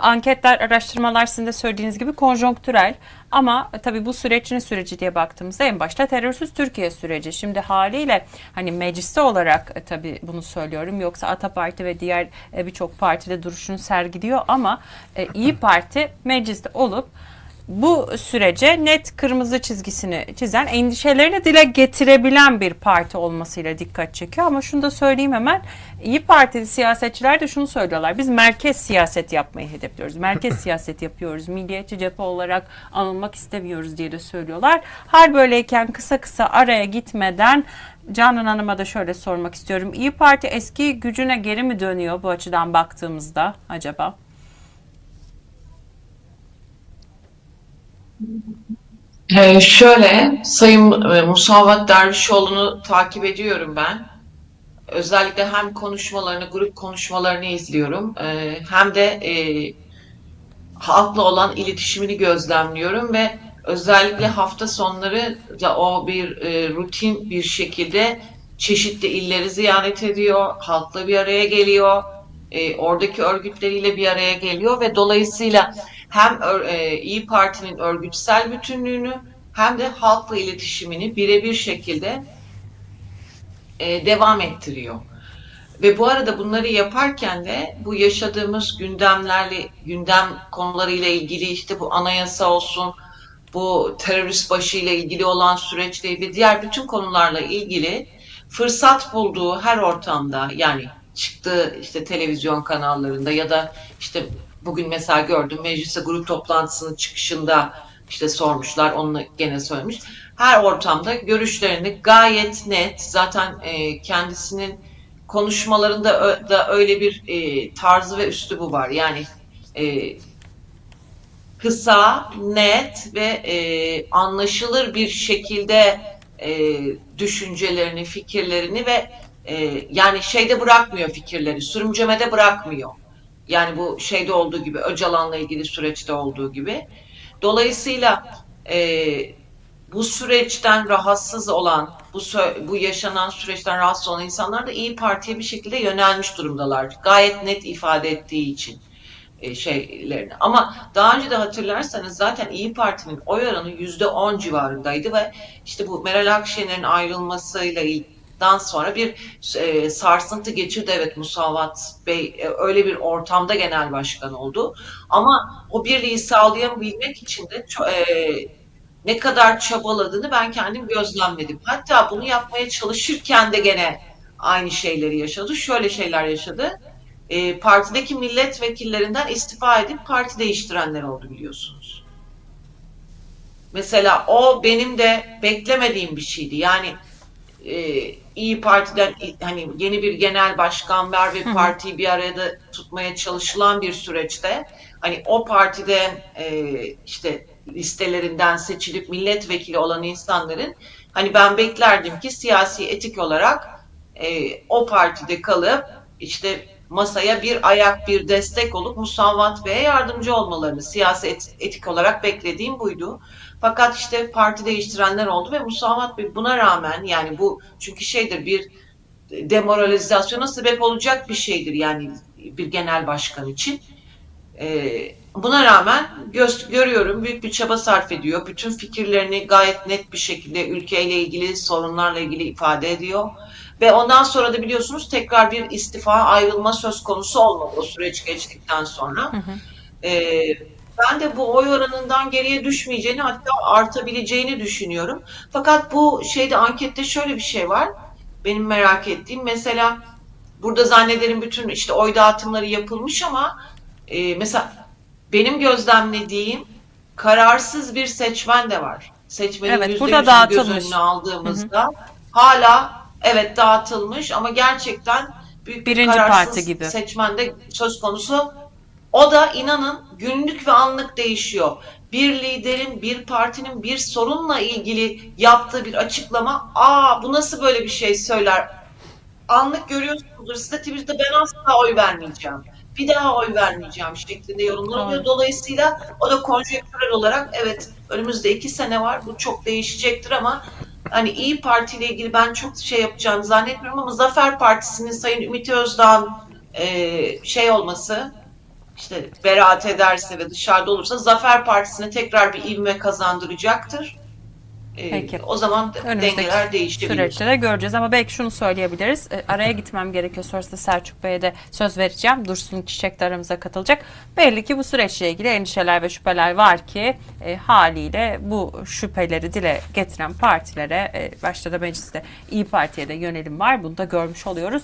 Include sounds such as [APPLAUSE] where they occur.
anketler, araştırmalar sizin de söylediğiniz gibi konjonktürel. Ama tabii bu süreç ne süreci diye baktığımızda en başta terörsüz Türkiye süreci. Şimdi haliyle hani mecliste olarak e, tabii bunu söylüyorum. Yoksa Ata Parti ve diğer e, birçok partide duruşunu sergiliyor ama e, İyi Parti mecliste olup bu sürece net kırmızı çizgisini çizen, endişelerini dile getirebilen bir parti olmasıyla dikkat çekiyor. Ama şunu da söyleyeyim hemen, İyi Partili siyasetçiler de şunu söylüyorlar. Biz merkez siyaset yapmayı hedefliyoruz. Merkez [LAUGHS] siyaset yapıyoruz. Milliyetçi cephe olarak anılmak istemiyoruz diye de söylüyorlar. Hal böyleyken kısa kısa araya gitmeden Canan Hanım'a da şöyle sormak istiyorum. İyi Parti eski gücüne geri mi dönüyor bu açıdan baktığımızda acaba? Ee, şöyle, Sayın e, Musavat Dervişoğlu'nu takip ediyorum ben. Özellikle hem konuşmalarını, grup konuşmalarını izliyorum. Ee, hem de e, halkla olan iletişimini gözlemliyorum ve özellikle hafta sonları da o bir e, rutin bir şekilde çeşitli illeri ziyaret ediyor, halkla bir araya geliyor, e, oradaki örgütleriyle bir araya geliyor ve dolayısıyla hem ör- e, İyi Parti'nin örgütsel bütünlüğünü hem de halkla iletişimini birebir şekilde e, devam ettiriyor. Ve bu arada bunları yaparken de bu yaşadığımız gündemlerle, gündem konularıyla ilgili işte bu anayasa olsun, bu terörist başı ile ilgili olan süreçle ilgili diğer bütün konularla ilgili fırsat bulduğu her ortamda yani çıktığı işte televizyon kanallarında ya da işte bugün mesela gördüm meclise grup toplantısının çıkışında işte sormuşlar onu gene söylemiş. Her ortamda görüşlerini gayet net zaten e, kendisinin konuşmalarında da öyle bir e, tarzı ve üslubu var. Yani e, kısa, net ve e, anlaşılır bir şekilde e, düşüncelerini, fikirlerini ve e, yani şeyde bırakmıyor fikirleri, sürümcemede bırakmıyor. Yani bu şeyde olduğu gibi, Öcalan'la ilgili süreçte olduğu gibi. Dolayısıyla e, bu süreçten rahatsız olan, bu bu yaşanan süreçten rahatsız olan insanlar da İyi Parti'ye bir şekilde yönelmiş durumdalar. Gayet net ifade ettiği için e, şeylerini. Ama daha önce de hatırlarsanız zaten İyi Parti'nin oy oranı yüzde on civarındaydı ve işte bu Meral Akşener'in ayrılmasıyla dan sonra bir e, sarsıntı geçirdi evet Musavat Bey e, öyle bir ortamda genel başkan oldu. Ama o birliği sağlayabilmek için de e, ne kadar çabaladığını ben kendim gözlemledim. Hatta bunu yapmaya çalışırken de gene aynı şeyleri yaşadı. Şöyle şeyler yaşadı. E, partideki milletvekillerinden istifa edip parti değiştirenler oldu biliyorsunuz. Mesela o benim de beklemediğim bir şeydi. Yani e, İyi Parti'den hani yeni bir genel başkan var ve partiyi bir arada tutmaya çalışılan bir süreçte hani o partiden e, işte listelerinden seçilip milletvekili olan insanların hani ben beklerdim ki siyasi etik olarak e, o partide kalıp işte masaya bir ayak bir destek olup Musavat Bey'e yardımcı olmalarını siyasi et- etik olarak beklediğim buydu. Fakat işte parti değiştirenler oldu ve Musavat Bey buna rağmen yani bu çünkü şeydir bir demoralizasyona sebep olacak bir şeydir yani bir genel başkan için. Ee, buna rağmen göz, görüyorum büyük bir çaba sarf ediyor. Bütün fikirlerini gayet net bir şekilde ülkeyle ilgili sorunlarla ilgili ifade ediyor. Ve ondan sonra da biliyorsunuz tekrar bir istifa ayrılma söz konusu olmadı o süreç geçtikten sonra. Hı hı. Ee, ben de bu oy oranından geriye düşmeyeceğini hatta artabileceğini düşünüyorum. Fakat bu şeyde ankette şöyle bir şey var. Benim merak ettiğim mesela burada zannederim bütün işte oy dağıtımları yapılmış ama e, mesela benim gözlemlediğim kararsız bir seçmen de var. Seçmenin Evet, yüzde burada yüzünü göz dağıtılmış. önüne aldığımızda hala evet dağıtılmış ama gerçekten büyük bir Birinci kararsız parti gibi. seçmen de söz konusu. O da inanın günlük ve anlık değişiyor. Bir liderin, bir partinin bir sorunla ilgili yaptığı bir açıklama, aa bu nasıl böyle bir şey söyler? Anlık görüyorsunuzdur. Size Twitter'da ben asla oy vermeyeceğim. Bir daha oy vermeyeceğim şeklinde yorumlanıyor. Dolayısıyla o da konjonktürel olarak evet önümüzde iki sene var. Bu çok değişecektir ama hani İyi Parti ile ilgili ben çok şey yapacağını zannetmiyorum ama Zafer Partisi'nin Sayın Ümit Özdağ'ın e, şey olması, işte beraat ederse ve dışarıda olursa Zafer Partisi'ne tekrar bir ivme kazandıracaktır. Ee, Peki. O zaman Önümüzdeki dengeler değişebilir. süreçte de göreceğiz ama belki şunu söyleyebiliriz. E, araya gitmem gerekiyor. Sonrasında Selçuk Bey'e de söz vereceğim. Dursun Çiçek de aramıza katılacak. Belli ki bu süreçle ilgili endişeler ve şüpheler var ki e, haliyle bu şüpheleri dile getiren partilere e, başta da mecliste İyi Parti'ye de yönelim var. Bunu da görmüş oluyoruz.